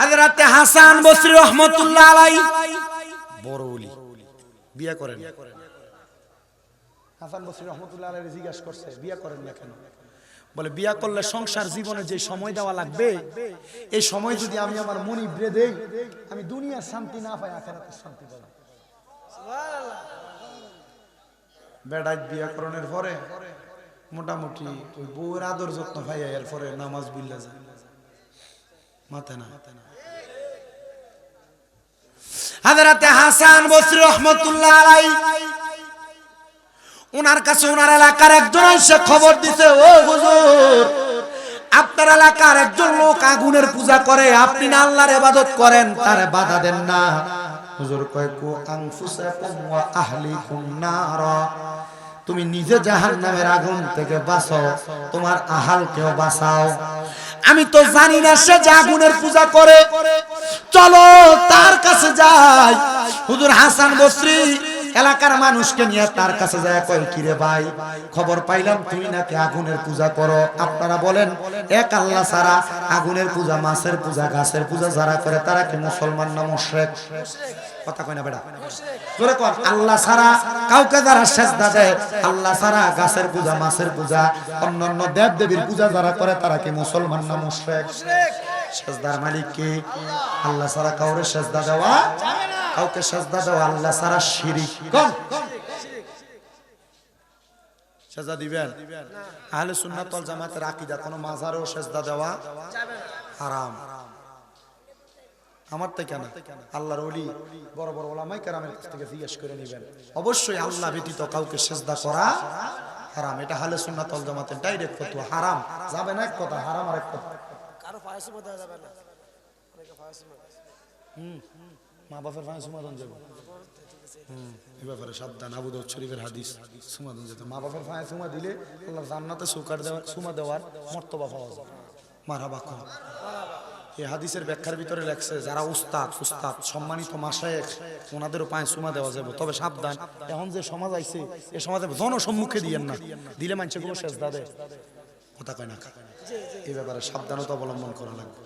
হাজরাতে হাসান বসরি রহমতুল্লাহ আলাই বড় ওলি। করেন। হাসান বসরি রহমতুল্লাহ আলাই জিজ্ঞাসা করছে করেন না কেন? বলে, বিয়া করলে সংসার জীবনে যে সময় দেওয়া লাগবে, এই সময় যদি আমি আমার মনি ব্রে দেই, আমি দুনিয়ার শান্তি না পাই, আখেরাতের শান্তি বেড়াই বিয়া করণের পরে, মোটামুটি ওই বউয়ের আদর যত্ন পাইয়া এর পরে নামাজ বিল্লা যায়। হাসান বসরি রহমতুল্লাহ আলাই কাছে এলাকার একজন এসে খবর দিছে, ও হুজুর, আপনার এলাকার একজন লোক আগুনের পূজা করে, আপনি না আল্লাহর ইবাদত করেন বাধা দেন না। হুজুর কয় আনফুসাকুম ওয়া আহলিকুম তুমি নিজে জাহান্নামের আগুন থেকে বাঁচো তোমার আহালকেও বাঁচাও। আমি তো জানি না সে যে আগুনের পূজা করে। চলো তার কাছে যাই। হুজুর হাসান বসরি, এলাকার মানুষকে নিয়ে তার কাছে যায়, কয়, কিরে ভাই, খবর পাইলাম তুমি নাকি আগুনের পূজা করো? আপনারা বলেন, এক আল্লাহ সারা আগুনের পূজা, মাছের পূজা গাছের পূজা যারা করে তারা কি মুসলমান না মুশরিক? কথা কয় না বেটা। জোরে কর, আল্লাহ সারা কাউকে যারা সেজদা দেয়, আল্লাহ সারা গাছের পূজা, মাছের পূজা, অন্যান্য দেব দেবীর পূজা যারা করে তারা কি মুসলমান না মুশরিক? সেজদার মালিক কি? আল্লাহ সারা কাউরে সেজদা দেওয়া কাউকে সেজদা দেওয়া আল্লাহ সারা শিরিক। কোন সেজদা দিবেন? আহলে সুন্নাত ওয়াল জামাতের আকীদা কোন মাজারেও সেজদা দেওয়া হারাম। আমার থেকে না আল্লাহর ওলি বড় বড় ওলামাই কেরামের কাছ থেকে জিজ্ঞেস করে নেবেন। অবশ্যই আল্লাহ ব্যতীত কাউকে সেজদা করা হারাম। এটা হালে সুন্নাত ওয়াল জামাতের ডাইরেক্ট ফতোয়া হারাম। যাবে না এক কথা হারাম আর এক কথা। কারও ফায়াসুমা দেওয়া যাবে না। অনেকে ফায়াসুমা মা বাপের ফাঁসি সুমাদন যাব। এ ব্যাপারে সাবধান, আবু দাউদ শরীফের হাদিস, সুমাদন যেতে মা বাপের ফাঁসি সুমা দিলে আল্লাহ জান্নাতে সুকার দেওয়ার সুমা দেওয়ার মর্তবা পাওয়া যায়। মারহাবা কম এই হাদিসের ব্যাখ্যার ভিতরে লেখছে, যারা উস্তাদ উস্তাদ, সম্মানিত মাসায়েক ওনাদেরও পায়ে সুমা দেওয়া যাবে। তবে সাবধান, এখন যে সমাজ আইছে, এ সমাজে জনসম্মুখে দিয়েন না। দিলে মানুষের কোনো শেষ দাদে কথা কয় না। এ ব্যাপারে সাবধানতা অবলম্বন করা লাগবে।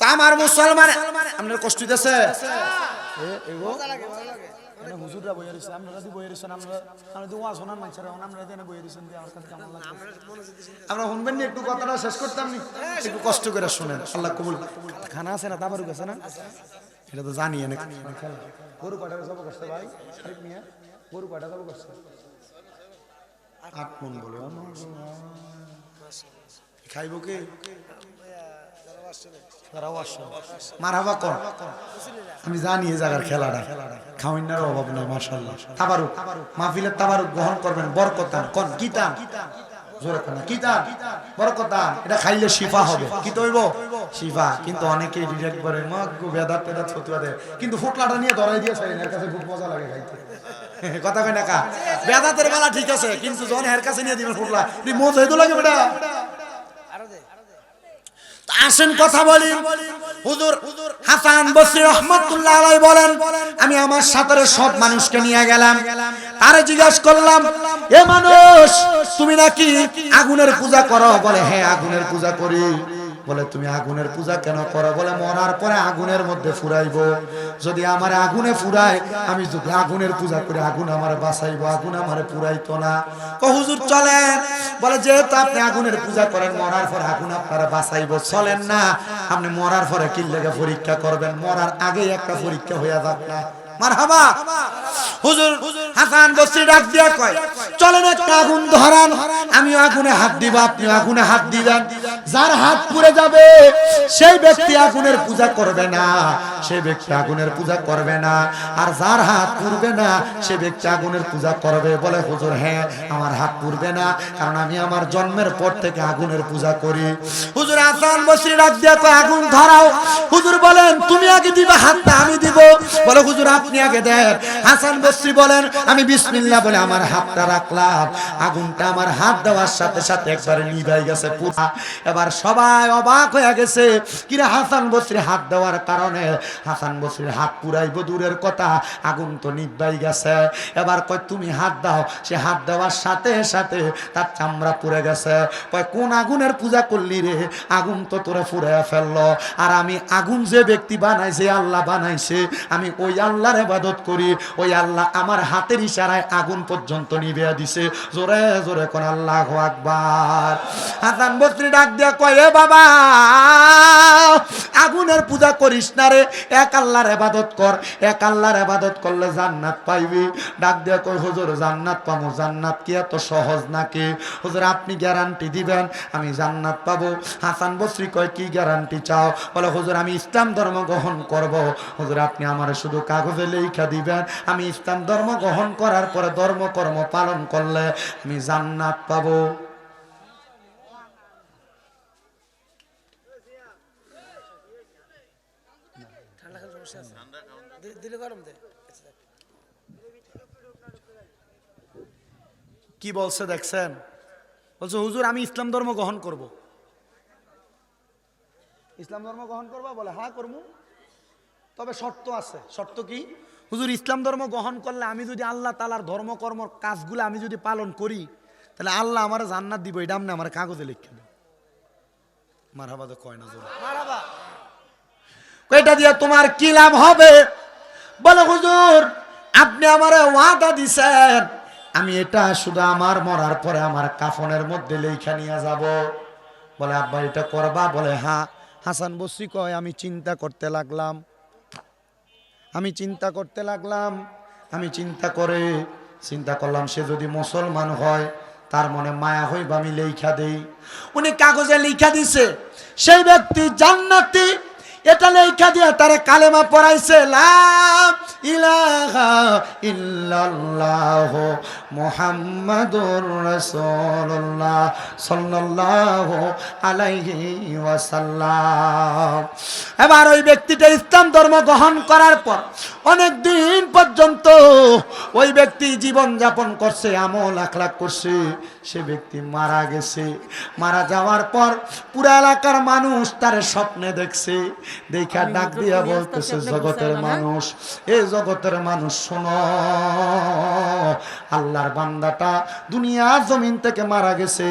তা আমার মুসলমান আপনার কষ্ট দিতেছে হুজুররা বইয়া রয়েছে আপনারা বইয়া আপনারা আমরা তো ওয়াজ শোনান বইয়া রয়েছেন আমার কাছে কেমন লাগে আমরা শুনবেন নি, একটু কথাটা শেষ করতাম নি, একটু কষ্ট করে শুনেন, আল্লাহ কবুল। খানা আছে না তাবারুক এটা তো জানি না গরু মা। খাইব কে? আমি জানি জায়গার খেলাটা। অভাব নাই, মাশাআল্লাহ। তাবারুক। মাহফিলের তাবারুক গ্রহণ করবেন, বরকতান। কোন কিন্তু অনেকে রিজেক্ট করে মগ বেদাত তেদাত ফতুয়া দেয় কিন্তু ফুটলাটা নিয়ে ধরাই দিয়ে কাছে কথা কই না বেদাতের বেলা ঠিক আছে, কিন্তু এর কাছে নিয়ে দিবেন ফুটলা। মজা হইতো লাগে বেটা। আসেন কথা বলি। হুজুর হাসান বসরি রহমতুল্লাহ আলাই বলেন, আমি আমার সাথে সব মানুষকে নিয়ে গেলাম। আরে জিজ্ঞাসা করলাম, এ মানুষ, তুমি নাকি আগুনের পূজা করো? বলে হ্যাঁ আগুনের পূজা করি। বলে, তুমি আগুনের পূজা কেন করো? বলে, মরার পরে আগুনের মধ্যে ফুরাইবো। যদি আমার আগুনে ফুরায়, আমি যদি আগুনের পূজা করে আগুন আমার বাঁচাইবো, আগুন আমার পুরাইতো না। কো হুজুর, চলেন। বলে, যেহেতু আপনি আগুনের পূজা করেন, মরার পরে আগুন আপনারা বাঁচাইবো। চলেন না, আপনি মরার পরে কি লেগে পরীক্ষা করবেন। মরার আগে একটা পরীক্ষা হইয়া যাক না। মারহাবা। আমিও আগুনে হাত দিব, আপনিও আগুনে হাত দিবেন। যার হাত পুড়ে যাবে, সেই ব্যক্তি আগুনের পূজা করবে না, সেই ব্যক্তি আগুনের পূজা করবে না। আর যার হাত পুড়বে না, সে ব্যক্তি আগুনের পূজা করবে। বলে, হুজুর হ্যাঁ আমার হাত পুড়বে না, কারণ আমি আমার জন্মের পর থেকে আগুনের পূজা করি। হুজুর হাসান বসরি ডাক দিয়া আগুন ধরাও। হুজুর বলেন, তুমি আগে দিবে, হাতটা আমি দিব। হুজুর, আপনি আগে দেন। হাসান বসরি বলেন, আমি বিসমিল্লাহ বলে আমার হাতটা রাখলাম। আগুনটা আমার হাত দেওয়ার সাথে সাথে একবারে নিভাই গেছে পুরা। এবার সবাই অবাক হয়ে গেছে। কিরে হাসান বসরি, হাত দেওয়ার কারণে? হাসান বসরির হাত পুরাইব দূরের কথা, আগুন তো নিবাই গেছে। এবার কয়, তুমি হাত দাও। সে হাত দেওয়ার সাথে সাথে তার চামড়া পুড়ে গেছে। কয়, কোন আগুনের পূজা করলি রে? আগুন তো তোরে ফুরে ফেলল। আর আমি আগুন যে ব্যক্তি বানাইছে, আল্লাহ বানাইছে, আমি ওই আল্লাহর ইবাদত করি, ওই আল্লাহ আমার হাতের ইশারায় আগুন পর্যন্ত নিবে দিছে। জোরে জোরে কোন আল্লাহ আকবার। হাসান বস্ত্রী ডাক দিয়া কয় বাবা, আগুনের পূজা করিস না রে, এক আল্লাহর ইবাদত কর, এক আল্লাহর ইবাদত করলে জান্নাত পাইবি। ডাক দিয়া কয়, হুজুর, জান্নাত পাবো জান্নাত কি এত সহজ নাকি? হুজুর, আপনি গ্যারান্টি দিবেন, আমি জান্নাত পাবো। হাসান বস্রী কয়, কি গ্যারান্টি চাও? বলে, হুজুর, আমি ইসলাম ধর্ম গ্রহণ করব। হুজুর, আপনি আমার শুধু কাগজে লেখা দিবেন। আমি ইসলাম ধর্ম গ্রহণ করার পরে ধর্ম কর্ম পালন করলে আমি জান্নাত পাবো। কি বলছে দেখছেন? বলছে হুজুর আমি ইসলাম ধর্ম গ্রহণ করব। ইসলাম ধর্ম গ্রহণ করবা? বলে হ্যাঁ করব তবে শর্ত আছে। শর্ত কি? হুজুর ইসলাম ধর্ম গ্রহণ করলে আমি যদি আল্লাহ তালার ধর্মকর্ম কাজগুলো আমি যদি পালন করি তাহলে আল্লাহ আমার জান্নাত দিব। এটা আপনি আমার কাগজে লিখে দেব মার হাবাদে কয় না মারাবা এটা দিয়ে তোমার কি লাভ হবে? বলে হুজুর আপনি আমার ওয়াদা দিছেন। আমি এটা শুধু আমার মরার পরে আমার কাফনের মধ্যে লেখা নিয়ে যাব। বলে আব্বা এটা করবা? বলে হ্যাঁ। হাসান বসরি কয় আমি চিন্তা করতে লাগলাম। আমি চিন্তা করতে লাগলাম। আমি চিন্তা করে চিন্তা করলাম, সে যদি মুসলমান হয়, তার মনে মায়া হইব, আমি লেখা দেই। উনি কাগজে লেখা দিছে, সেই ব্যক্তি জান্নাতি এটা লেখা দিয়ে তারে কালেমা পড়াইছে, লা ইলাহা ইল্লাল্লাহ মুহাম্মাদুর রাসূলুল্লাহ সাল্লাল্লাহু আলাইহি ওয়াসাল্লাম। এবার ওই ব্যক্তিটা ইসলাম ধর্ম গ্রহণ করার পর অনেক দিন পর্যন্ত ওই ব্যক্তি জীবন যাপন করছে আমল আখলাক করছে সে ব্যক্তি মারা গেছে। মারা যাওয়ার পর পুরা এলাকার মানুষ তার স্বপ্নে দেখছে। দেখা ডাক দিয়া বলতেছে জগতের মানুষ এ জগতের মানুষ শোনো। আল্লাহর বান্দাটা দুনিয়া জমিন থেকে মারা গেছে।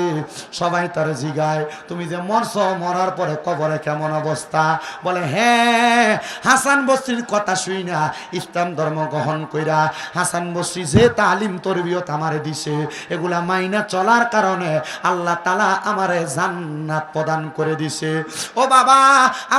সবাই তার জিগায় তুমি যে মরছ মরার পরে কবরে কেমন অবস্থা? বলে হ্যাঁ হাসান বস্তির কথা শুই না ইসলাম ধর্ম গ্রহণ কইরা হাসান বস্রি যে তালিম তরবিয়ত আমারে দিছে, এগুলা মাইনা চলার কারণে আল্লাহ তালা আমারে জান্নাত প্রদান করে দিছে। ও বাবা,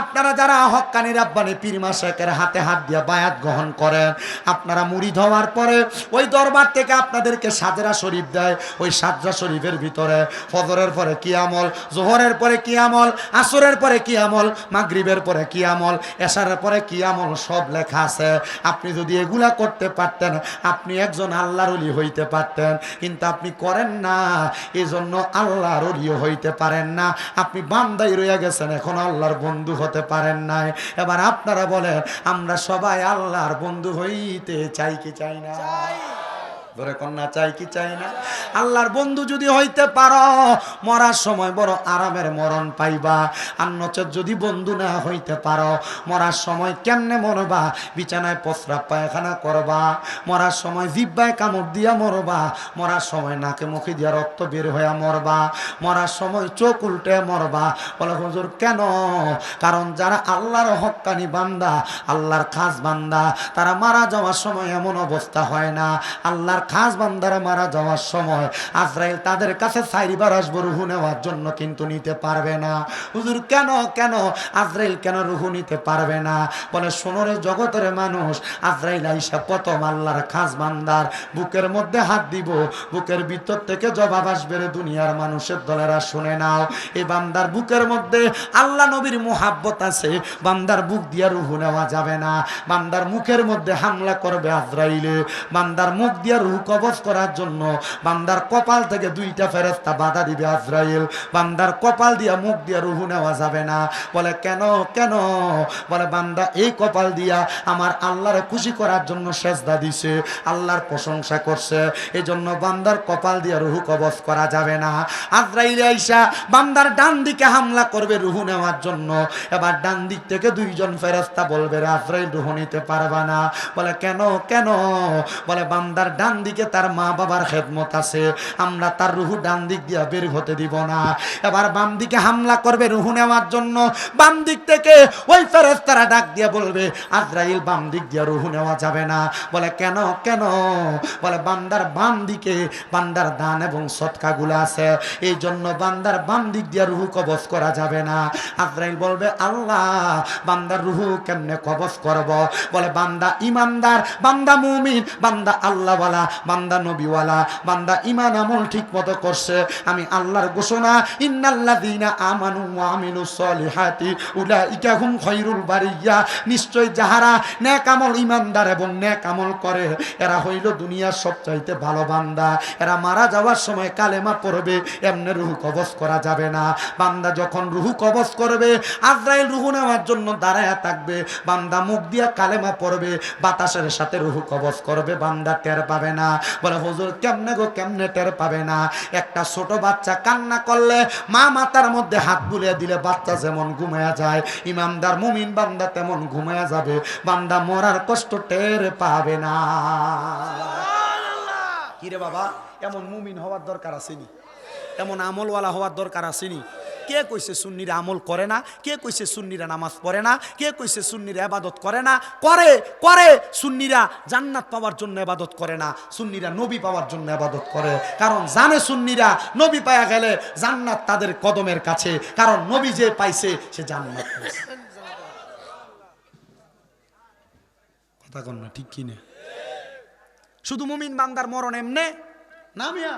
আপনারা যারা হক্কানি রাব্বানি পীর মাসেকের হাতে হাত দিয়ে বায়াত গ্রহণ করেন, আপনারা মুড়ি ধোয়ার পরে ওই দরবার থেকে আপনাদেরকে সাজরা শরীফ দেয়। ওই সাজরা শরীফের ভিতরে ফজরের পরে কি আমল, জোহরের পরে কি আমল, আসরের পরে কি আমল, মাগরিবের পরে কি আমল, এশারের পরে কি আমল, সব লেখা আছে। আপনি যদি এগুলা করতে পারতেন, আপনি একজন আল্লাহর অলি হইতে পারতেন, কিন্তু আপনি করেন না। এই জন্য আল্লাহর অলিও হইতে পারেন না। আপনি বান্দাই রয়ে গেছেন, এখন আল্লাহর বন্ধু হতে পারেন নাই। এবার আপনারা বলেন, আমরা সবাই আল্লাহর বন্ধু হইতে চাই কি চাই না? ধরে কন্যা, চাই কি চাই না? আল্লাহর বন্ধু যদি হইতে পারো, মরার সময় বড় আরামের মরণ পাইবা। আর নচেত যদি বন্ধু না হইতে পারো, মরার সময় কেমনে মরবা? বিছানায় প্রস্রাব, পায়খানা করবা। মরার সময় জিব্বায় কামড় দিয়া মরবা। মরার সময় নাকে মুখে দিয়া রক্ত বের হইয়া মরবা। মরার সময় চোখ উল্টে মরবা। বলে হুজুর, কেন? কারণ যারা আল্লাহর হক্কানি বান্দা, আল্লাহর খাস বান্দা, তারা মারা যাওয়ার সময় এমন অবস্থা হয় না। আল্লাহর খাস বান্দারা মারা যাওয়ার সময় আজরাইল তাদের কাছে সাইরিবার আসব রুহু নেওয়ার জন্য কিন্তু নিতে পারবে না। হুজুর, কেন কেন? আজরাইল কেন রুহু নিতে পারবে না? বলে সোনরে জগতের মানুষ, আজরাইল আইসা প্রথম আল্লাহর খাস বান্দার বুকের মধ্যে হাত দিব। বুকের ভিতর থেকে জবাব আসবে রে দুনিয়ার মানুষের দলেরা শুনে নাও। এই বান্দার বুকের মধ্যে আল্লাহ নবীর মোহাব্বত আছে। বান্দার বুক দিয়া রুহু নেওয়া যাবে না। বান্দার মুখের মধ্যে হামলা করবে আজরাইলে। বান্দার মুখ দিয়া রুহু রুহু কবজ করার জন্য বান্দার কপাল থেকে দুইটা ফেরেস্তা বাধা দিবে আজরাইল। বান্দার কপাল দিয়া মুখ দিয়া রুহু নেওয়া যাবে না। বলে, কেন কেন? বলে, বান্দা, এই কপাল দিয়া আমার আল্লাহরে খুশি করার জন্য সেজদা দিছে। আল্লাহর প্রশংসা করছে। এই জন্য বান্দার কপাল দিয়া রুহু কবজ করা যাবে না। আজরাইল আইসা বান্দার ডান দিকে হামলা করবে রুহু নেওয়ার জন্য। এবার ডান দিক থেকে দুইজন ফেরেস্তা বলবে, রে আজরাইল, রুহু নিতে পারবা না। বলে, কেন কেন? বলে, বান্দার ডান দিকে তার মা বাবার খেদমত আছে। আমরা তার রুহু ডান দিক দিয়া বের হতে দিব না। এবার বাম দিকে হামলা করবে রুহু নেওয়ার জন্য। বাম দিক থেকে ওই ফেরেস্তারা ডাক দিয়ে বলবে, আজরাইল বাম দিক দিয়ে রুহু নেওয়া যাবে না। বলে, কেন কেন? বলে, বান্দার বাম দিকে বান্দার দান এবং সৎকাগুলো আছে। এই জন্য বান্দার বাম দিক দিয়ে রুহু কবজ করা যাবে না। আজরাইল বলবে, আল্লাহ, বান্দার রুহু কেমনে কবজ করব? বলে, বান্দা ইমানদার, বান্দা মুমিন, বান্দা আল্লাহওয়ালা। বান্দা নবীওয়ালা, বান্দা ইমান আমল ঠিক মতো করছে। আমি আল্লাহর ঘোষণা, ইন্নাল্লাযীনা আমানু আমিলুস সলিহাতি উলাইকা হুম খায়রুল বারিয়া। নিশ্চয় যাহারা নেক আমল ইমানদার এবং নেক আমল করে, এরা হইল দুনিয়ার সবচাইতে ভালো বান্দা। এরা মারা যাওয়ার সময় কালেমা পড়বে, এমনি রুহু কবজ করা যাবে না। বান্দা যখন রুহু কবজ করবে, আজরাইল রুহু নেওয়ার জন্য দাঁড়ায় থাকবে। বান্দা মুখ দিয়া কালেমা পড়বে, বাতাসের সাথে রুহু কবজ করবে, বান্দা টের পাবে না। বলে হুজুর কেমনে গো কেমনে টের পাবে না? একটা ছোট বাচ্চা কান্না করলে মা মাতার মধ্যে হাত বুলিয়ে দিলে বাচ্চা যেমন ঘুমায়া যায় ইমামদার মুমিন বান্দা তেমন ঘুমায়া যাবে। বান্দা মরার কষ্ট টের পাবে না। কিরে বাবা এমন মুমিন হওয়ার দরকার আসেনি। এমন আমলওয়ালা হওয়ার দরকার আসেনি। কে কইছে সুন্নিরা আমল করে না? কে কইছে সুন্নিরা নামাজ পড়ে না? কে কইছে সুন্নিরা আবাদত করে না? করে করে, সুন্নিরা জান্নাত পাওয়ার জন্য আবাদত করে না। সুন্নিরা নবী পাওয়ার জন্য আবাদত করে। কারণ জানে সুন্নিরা, নবী পায়া গেলে জান্নাত তাদের কদমের কাছে। কারণ নবী যে পাইছে, সে জান্নাত কথা কন না, ঠিক কিনে? শুধু মুমিন বান্দার মরণ এমনে? না মিয়া।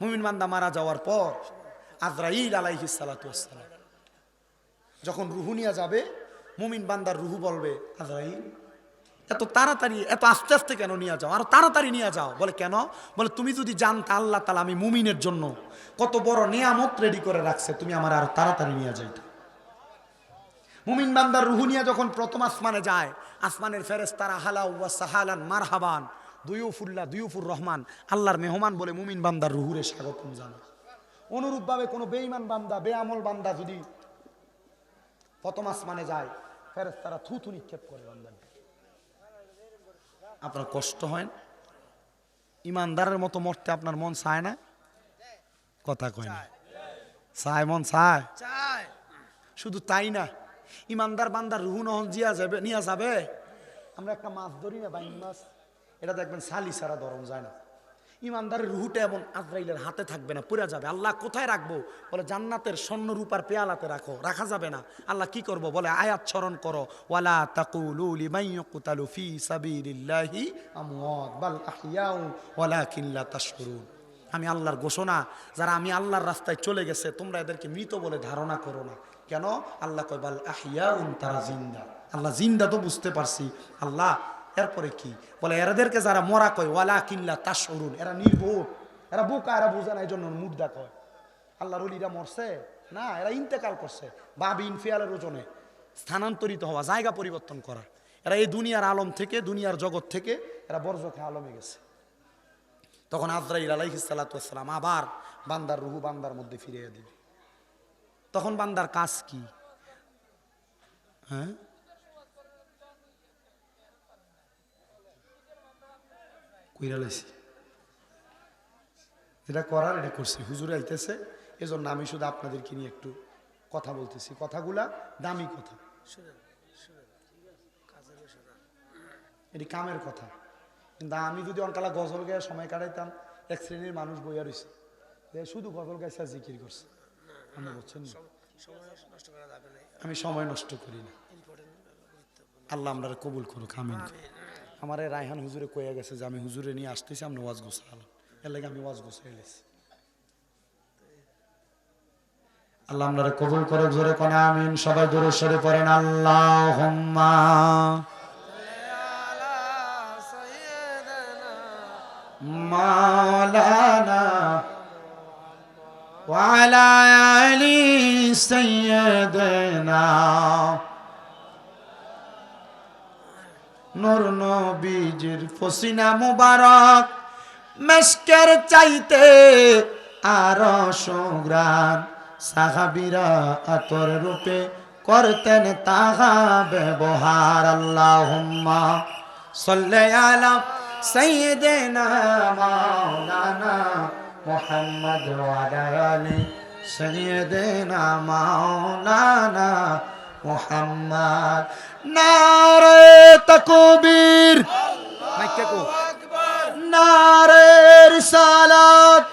মুমিন বান্দা মারা যাওয়ার পর আজরাইল আলাইহিস সালাতু ওয়াসসালাম। যখন রুহু নিয়ে যাবে, মুমিন বান্দার রুহু বলবে, আজরাইল, এত তাড়াতাড়ি, এত আস্তে আস্তে কেন নিয়ে যাও? আরও তাড়াতাড়ি নিয়ে যাও। বলে, কেন? বলে, তুমি যদি জানতে আল্লাহ তালা আমি মুমিনের জন্য কত বড় নিয়ামত রেডি করে রাখছে, তুমি আমার আরও তাড়াতাড়ি নিয়ে যাইতে। মুমিন বান্দার রুহু নিয়ে যখন প্রথম আসমানে যায়, আসমানের ফেরেস্তারা হালা ওয়া সাহালান মারহাবান। দুইউফুল্লাহ দুইউফুর রহমান। আল্লাহর মেহমান বলে, মুমিন বান্দার রুহুরে স্বাগতম জানা অনুরূপভাবে কোনো বেঈমান বান্দা বেআমল বান্দা যদি প্রথম আসমানে যায় ফেরেস্তারা থুথু নিক্ষেপ করে বান্দার আপনার কষ্ট হয় ইমানদারের মতো মরতে আপনার মন চায় না? কথা কয় না। চায় মন চায়? শুধু তাই না ইমানদার বান্দার রুহু নহন জিয়া যাবে নিয়ে যাবে। আমরা একটা মাছ ধরি না বাইন মাছ। এটা দেখবেন সালি সারা ধরন যায় না। ইমানদারের রুহুটা এমন আজরাইলের হাতে থাকবে না, পুরা যাবে। আল্লাহ কোথায় রাখব? বলে জান্নাতের স্বর্ণ রূপার পেয়ালাতে রাখো, রাখা যাবে না। আল্লাহ কি করব? বলে, আয়াত স্মরণ করো, ওয়ালা তাকুলু লিমান ইয়াকুতালু ফি সাবিলিল্লাহি আমওয়াত, বাল আহইয়াউ ওয়ালাকিন লা তাশকুরুন। আমি আল্লাহর ঘোষণা, যারা আমি আল্লাহর রাস্তায় চলে গেছে, তোমরা এদেরকে মৃত বলে ধারণা করো না। কেন? আল্লাহ কয়, বাল আহিয়াউন তারা জিন্দা। আল্লাহ জিন্দা তো বুঝতে পারছি। আল্লাহ এরপরে কি? বলে, এরাদেরকে যারা মরা কয় ওয়ালা কিল্লা তাস অরুণ এরা নির্বোধ এরা বোকা, এরা বোঝে না এই জন্য মুদ্রা কয়। আল্লাহর অলিরা মরছে? না, এরা ইন্তেকাল করছে। বাবি ইনফিয়ালের ওজনে। স্থানান্তরিত হওয়া, জায়গা পরিবর্তন করা। এরা এই দুনিয়ার আলম থেকে, দুনিয়ার জগৎ থেকে, এরা বরজখে আলমে গেছে। তখন আজরাইল আলাইহিসালাম আবার বান্দার রুহু বান্দার মধ্যে ফিরিয়ে দিবে। তখন বান্দার কাজ কি? হ্যাঁ? কইরা লাইছি এটা করার এটা করছি। হুজুর আইতেছে, এজন্য আমি শুধু আপনাদেরকে নিয়ে একটু কথা বলতেছি। কথাগুলা দামি কথা। এটি কামের কথা। কিন্তু আমি যদি অনকালা গজল গায়ে সময় কাটাইতাম, এক শ্রেণির মানুষ বইয়া রয়েছে শুধু গজল গাইছে আর জিকির করছে। আপনি বুঝছেন না? সময় নষ্ট করা যাবে না আমি সময় নষ্ট করি না। আল্লাহ আমরা কবুল করুক, আমিন আমার এই রায়হান হুজুরে কয়ে গেছে যে আমি হুজুরে নিয়ে আসতেছি আমি ওয়াজ গোছালাম এর লাগে আমি ওয়াজ গোছাই লেছি আল্লাহ আমরা কবুল করুক জোরে কোন আমিন সবাই দূরে সরে পড়েন আল্লাহ مولانا وعلى آل سيدنا নূর নবীজির ফসিনা মুবারক, মেশকের চাইতে আর সুগ্রান সাহাবিরা আতর রূপে করতেন তাহা ব্যবহার। আল্লাহুম্মা সাল্লি আলা সাইয়্যিদিনা মাওলানা মুহাম্মদ ওয়া আলা আলি সাইয়্যিদিনা মাওলানা মুহাম্মদ। নারে তাকবীর। নারে রিসালাত।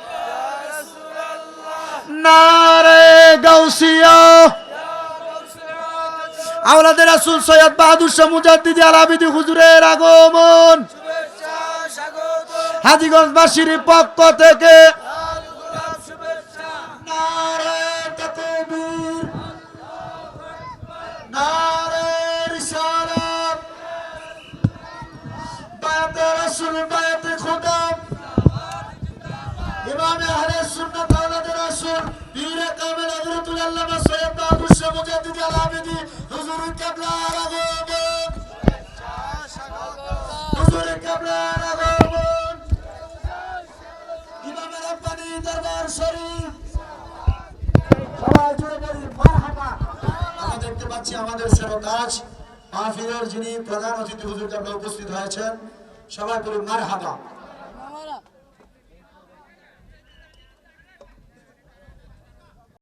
নারে গাউসিয়া। আওলাদের রাসূল সৈয়দ বাহাদুর শাহ মুজাদ্দিদি আলাবিদি হুজুরের আগমন। হাজীগঞ্জবাসীর পক্ষ থেকে বায়াতে রাসূল বায়াতে খোদা। ইমামে আহলে সুন্নাত আওলাদের রাসূল পীর কামেল হযরতুল আল্লামা সৈয়দ বাহাদুর শাহ মুজাদ্দিদি আলাবিদি হুজুর কিবলার আগমন হুজুর কিবলার আগমন ইমামে রব্বানি দরবার শরীফ। সবাই জুড়ে বলি, মারহাবা। আমরা দেখতে পাচ্ছি আমাদের সেবকাজ মাহফিলের যিনি প্রধান অতিথি হুজুর কাবলা উপস্থিত হয়েছেন সবাই বলি মারহাবা।